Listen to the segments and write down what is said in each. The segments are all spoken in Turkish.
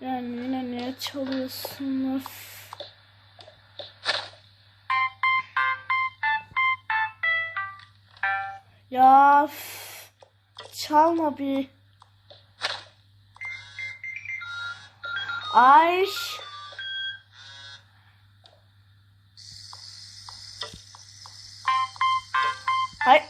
Yani yine niye çalıyorsun? Of. Ya çalma bir. Ay. Hay.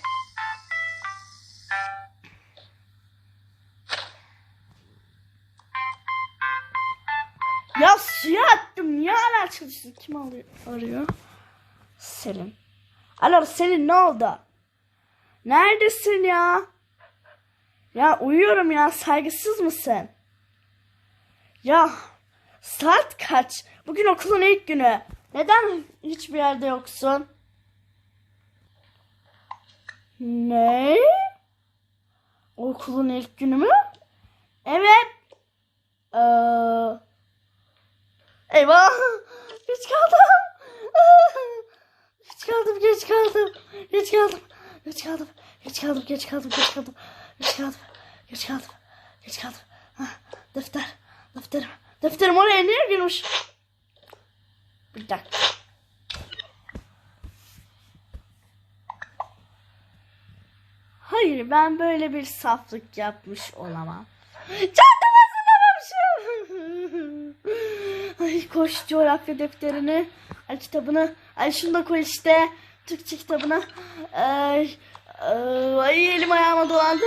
Ya suya attım. Niye hala çalışsın? Kim arıyor? Selin. Alo Selin ne oldu? Neredesin ya? Ya uyuyorum ya. Saygısız mısın? Ya saat kaç? Bugün okulun ilk günü. Neden hiçbir yerde yoksun? Ne? Okulun ilk günü mü? Evet. Ee, eyvah. Geç kaldım. Geç kaldım, geç kaldım. Geç kaldım. Geç kaldım. Geç kaldım, geç kaldım, geç kaldım. Geç kaldım. Geç kaldım. Geç kaldım. Hah, defter. Defterim. Defterim oraya niye girmiş? Bir dakika. Hayır ben böyle bir saflık yapmış olamam. Çantamı hazırlamamışım. Ay koş coğrafya defterini. Ay kitabını. Ay şunu da koy işte. Türkçe kitabını. Ay, ay, elim ayağıma dolandı.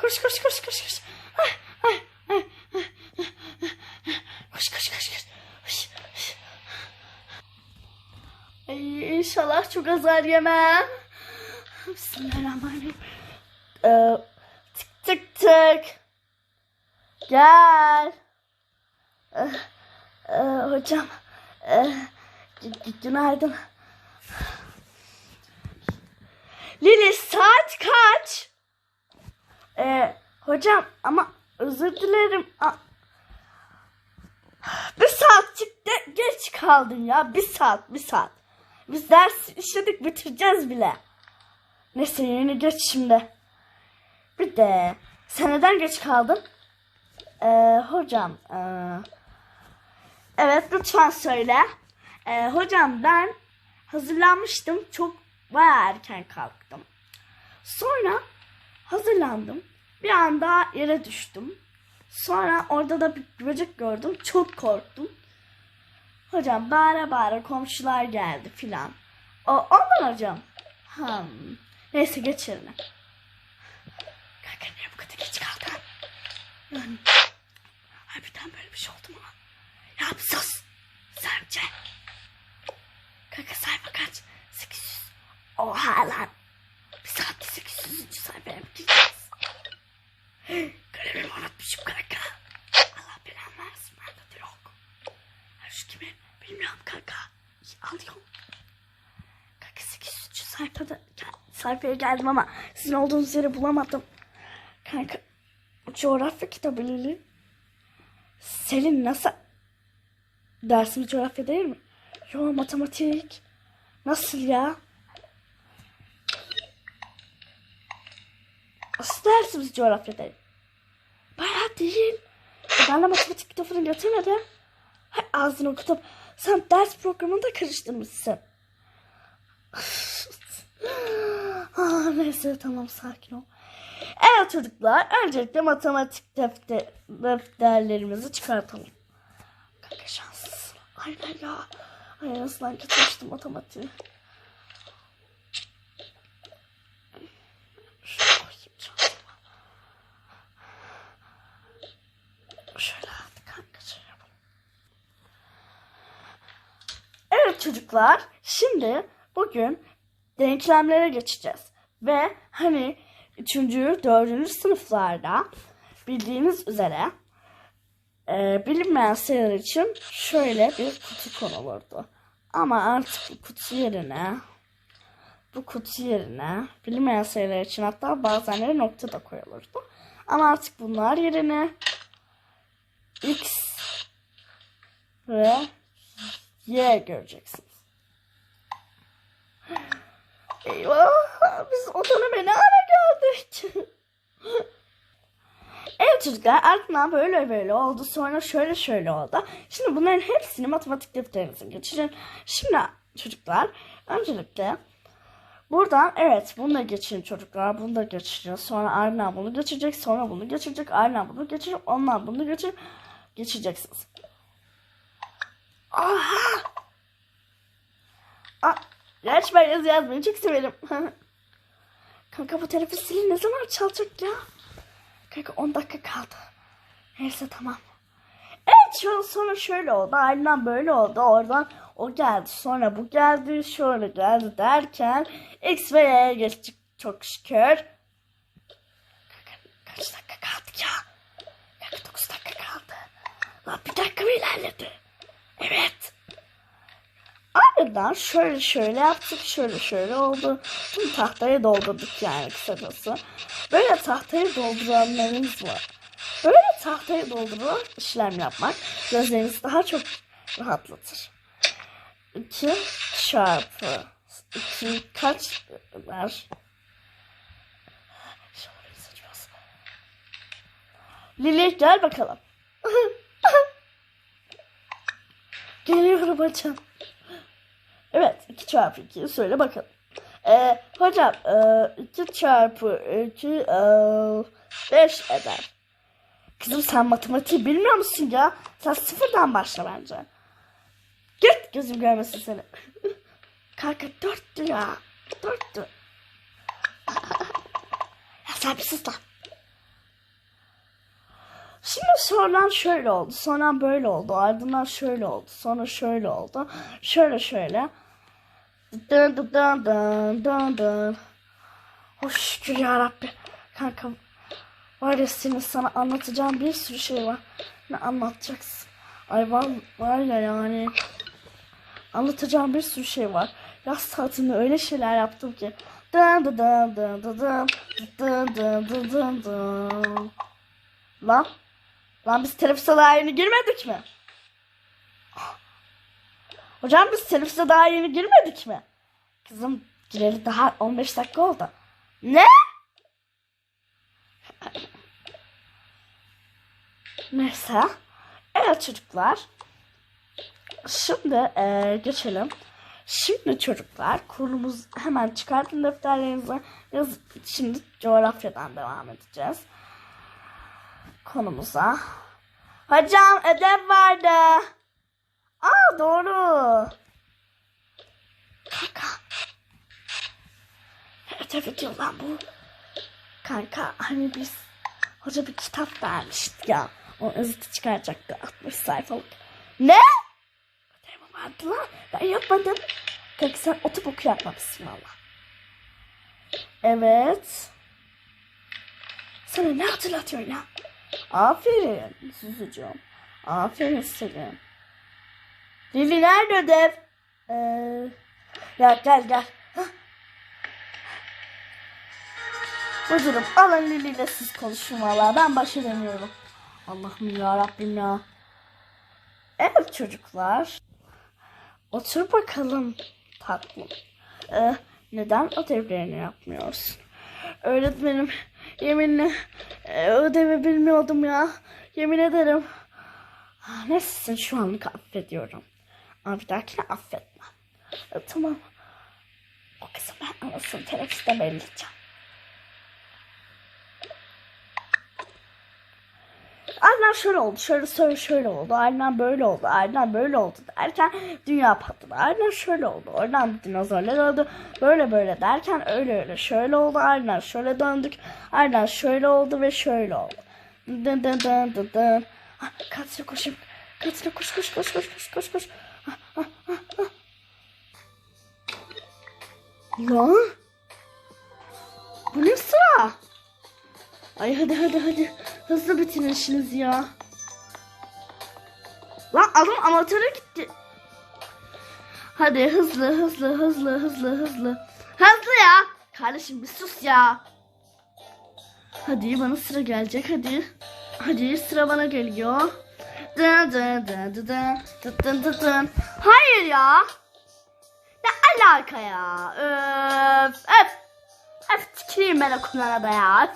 Koş koş koş koş koş. Ay, ay, ay, koş koş. Koş, koş. Ay, inşallah çok azar yemem. Bismillahirrahmanirrahim. Ee, tık tık tık. Gel. E, hocam. E, gü- gü- günaydın. Lili saat kaç? Ee, hocam ama özür dilerim. A- bir saatçik de geç kaldın ya. Bir saat, bir saat. Biz ders işledik bitireceğiz bile. Neyse yeni geç şimdi. Bir de sen neden geç kaldın? Ee, hocam. ee, evet lütfen söyle. Ee, hocam ben hazırlanmıştım. Çok bayağı erken kalktım. Sonra hazırlandım. Bir anda yere düştüm. Sonra orada da bir böcek gördüm. Çok korktum. Hocam bağıra bağıra komşular geldi filan. O, ondan hocam. Hmm. Neyse geç yerine. Kanka niye bu kadar geç kaldın? Yani, harbiden böyle bir şey oldu mu? Bir sus. Sence. Kanka sayfa kaç? 800. Oha lan. Bir saatte 800. sayfaya mı gideceğiz? Kalemimi unutmuşum kanka. Allah belanı versin. Bende de yok. Ha, Şu kimi? Bilmiyorum kanka. Alıyorum. Kanka 800. sayfada sayfaya geldim ama sizin olduğunuz yeri bulamadım. Kanka coğrafya kitabı Lili. Selin nasıl? Dersimiz coğrafya değil mi? Yo matematik. Nasıl ya? Asıl dersimiz coğrafya değil. Bayağı değil. E ben de matematik kitabını getirmedim. Hay ağzını o kitap. Sen ders programını da karıştırmışsın. ah, neyse tamam sakin ol. Evet çocuklar öncelikle matematik defter, defterlerimizi çıkartalım. Kanka şanslısın. Aynen ya. Ay nasıl matematiği. Hadi kanka şöyle yapalım. Evet çocuklar, şimdi bugün denklemlere geçeceğiz. Ve hani 3. 4. sınıflarda bildiğiniz üzere e, bilinmeyen için şöyle bir kutu konulurdu. Ama artık bu kutu yerine bu kutu yerine bilinmeyen sayılar için hatta bazenleri nokta da koyulurdu. Ama artık bunlar yerine x ve y göreceksiniz. Eyvah biz otonomi ne ara geldik? çocuklar ardından böyle böyle oldu. Sonra şöyle şöyle oldu. Şimdi bunların hepsini matematik defterinize geçirin. Şimdi çocuklar öncelikle buradan evet bunu da geçirin çocuklar. Bunu da geçirin. Sonra ardından bunu geçirecek. Sonra bunu geçirecek. Ardından bunu geçirecek. Ondan bunu geçir geçireceksiniz. Aha! Aa, gerçi ben yazı yazmayı çok severim. Kanka bu telefon zili ne zaman çalacak ya? Kanka 10 dakika kaldı. Neyse tamam. Evet şu sonra şöyle oldu. Aynen böyle oldu. Oradan o geldi. Sonra bu geldi. Şöyle geldi derken X ve Y'ye geçtik çok şükür. Kanka, kaç dakika kaldı ya? Kanka 9 dakika kaldı. Lan bir dakika mı ilerledi? Evet. Ardından şöyle şöyle yaptık, şöyle şöyle oldu. Tüm tahtayı doldurduk yani kısacası. Böyle tahtayı dolduranlarımız var. Böyle tahtayı doldurup işlem yapmak gözlerinizi daha çok rahatlatır. 2 çarpı 2 kaç seçiyoruz. Lili gel bakalım. Geliyorum hocam. Evet 2 çarpı 2 söyle bakalım. Ee, hocam 2 çarpı 2 5 eder. Kızım sen matematiği bilmiyor musun ya? Sen sıfırdan başla bence. Git gözüm görmesin seni. Kanka dörttü ya. Dörttü. ya sen bir sus lan. Şimdi sonradan şöyle oldu. Sonra böyle oldu. Ardından şöyle oldu. Sonra şöyle oldu. Şöyle şöyle. Dın dın dın dın dın dın. Hoş şükür yarabbi. Kanka var ya senin sana anlatacağım bir sürü şey var. Ne anlatacaksın? Ay var, var ya yani. Anlatacağım bir sürü şey var. Yaz tatilinde öyle şeyler yaptım ki. Dın dın dın dın dın dın dın dın dın dın dın. Lan. Lan biz daha yeni girmedik mi? Hocam biz teneffüse daha yeni girmedik mi? Kızım gireli daha 15 dakika oldu. Ne? Neyse. Evet çocuklar. Şimdi eee, geçelim. Şimdi çocuklar konumuz hemen çıkartın defterlerinizi. Yaz, şimdi coğrafyadan devam edeceğiz. Konumuza. Hocam ödev vardı. Aa doğru. Kanka. Ödev ediyor lan bu? Kanka hani biz hoca bir kitap vermişti ya. O özeti çıkaracaktı 60 sayfalık. Ne? Ödev vardı. Ben yapmadım. Kanka sen otup oku yapmamışsın valla. Evet. Sana ne hatırlatıyor ya? Aferin Suzucuğum. Aferin senin. Lili nerede ödev? Ee, ya gel gel. Hah. Müdürüm alın Lili ile siz konuşun valla. Ben baş edemiyorum. Allah'ım ya Rabbim ya. Evet çocuklar. Otur bakalım tatlım. Ee, neden ödevlerini yapmıyorsun? Öğretmenim yeminle e, ödevi bilmiyordum ya. Yemin ederim. Ah, Neyse şu anlık affediyorum. Ama bir dahakine affetmem. E, tamam. O kızı ben anasını teneffüste belirleyeceğim. Aynen şöyle oldu, şöyle şöyle şöyle oldu, aynen böyle oldu, aynen böyle oldu derken dünya patladı. Aynen şöyle oldu, oradan dinozorlar oldu, böyle böyle derken öyle öyle şöyle oldu, aynen şöyle döndük, aynen şöyle oldu ve şöyle oldu. Dın dın dın dın dın. Kaçla koşayım, kaçla koş koş koş koş koş koş koş. Lan? Bu ne sıra? Ay hadi hadi hadi. Hızlı bitirin işinizi ya. Lan adam amatöre gitti. Hadi hızlı hızlı hızlı hızlı hızlı. Hızlı ya. Kardeşim bir sus ya. Hadi bana sıra gelecek hadi. Hadi sıra bana geliyor. Dın dın dın dın dın dın dın dın. Hayır ya. Ne alaka ya? Öf öf. Öf tüküreyim ben okullara da ya.